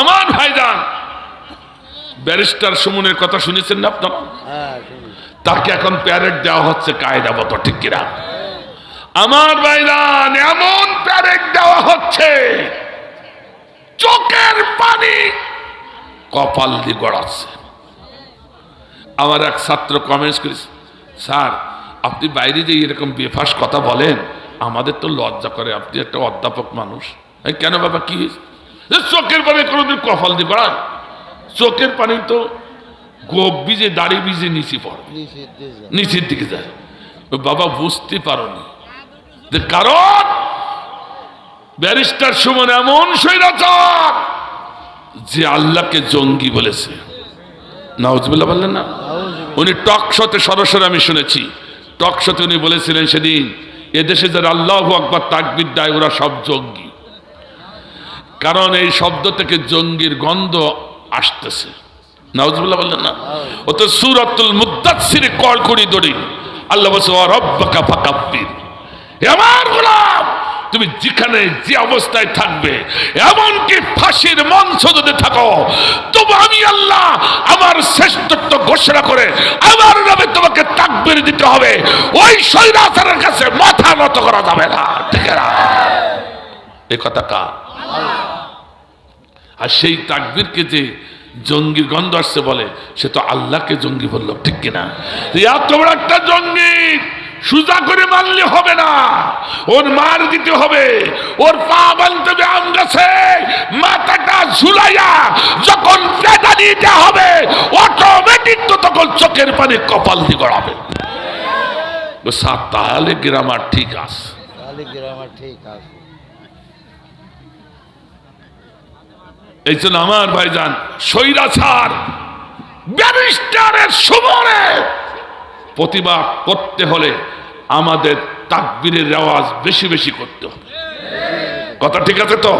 আমার ভাইজান ব্যারিস্টার সুমনের কথা শুনেছেন না আপনারা? হ্যাঁ তাকে এখন প্যারেড দেওয়া হচ্ছে কায়দা মতো ঠিক কিনা? আমার ভাইজান এমন প্যারেড দেওয়া হচ্ছে চোখের পানি কপাল দিয়ে গড়াচ্ছে। আমার এক ছাত্র কমেন্টস করেছে স্যার আপনি বাইরে যে এরকম বেফাস কথা বলেন আমাদের তো লজ্জা করে আপনি একটা অধ্যাপক মানুষ। কেন বাবা কি হয়েছে? এ চোখের পানি কোনোদিন কপাল দিয়ে গড়ায় চোখের পানি তো গোপ বীজে দাড়ি বীজে নিচে পড়ে। নিচের দিকে যায়। বাবা বুঝতে পারোনি। যে কারণ ব্যারিস্টার সুমন এমন স্বৈরাচার যে আল্লাহকে জঙ্গি বলেছে। নাউজবিল্লাহ বললেন না? উনি টক শোতে সরাসরি আমি শুনেছি। টক শোতে উনি বলেছিলেন সেদিন এদেশে যারা আল্লাহ আকবর তাকবির দেয় ওরা সব জঙ্গি। কারণ এই শব্দ থেকে জঙ্গির গন্ধ আসতেছে। নাউজুবিল্লাহ বললেন না। ও তো সুরাতুল মুদাসসির কড়কড়ি দড়ি। আল্লাহ রব্বাকা ফাকাব্বির। আমার তুমি যেখানে যে অবস্থায় থাকবে, এমনকি ফাঁসির মঞ্চ যদি থাকো, তবু আমি আল্লাহ আমার শ্রেষ্ঠত্ব ঘোষণা করে আমার নামে তোমাকে তাকবির দিতে হবে। ওই সৈরাচারের কাছে মাথা নত করা যাবে না। ঠিক না? এ কথা কার? আর সেই তাকবীরকে যে জঙ্গির গন্ধ আসছে বলে, সে তো আল্লাহকে জঙ্গি বলল, ঠিক কিনা? এত একটা জঙ্গি, সুজা করে মারলে হবে না। ওর মার দিতে হবে, ওর পা বানতে হবে আম গাছে, মাথাটা ঝুলাইয়া যখন পেটা দিতে হবে অটোমেটিক তো তখন চোখের পানি কপাল দিয়ে গড়াবে। তাহলে গ্রামার ঠিক আছে। তাহলে গ্রামার ঠিক আছে। এই জন্য আমার ভাইজান, স্বৈরাচার, ব্যারিস্টারের সুমনে প্রতিবাদ করতে হলে আমাদের তাকবীরের রেওয়াজ বেশি বেশি করতে হবে। কথা ঠিক আছে তো?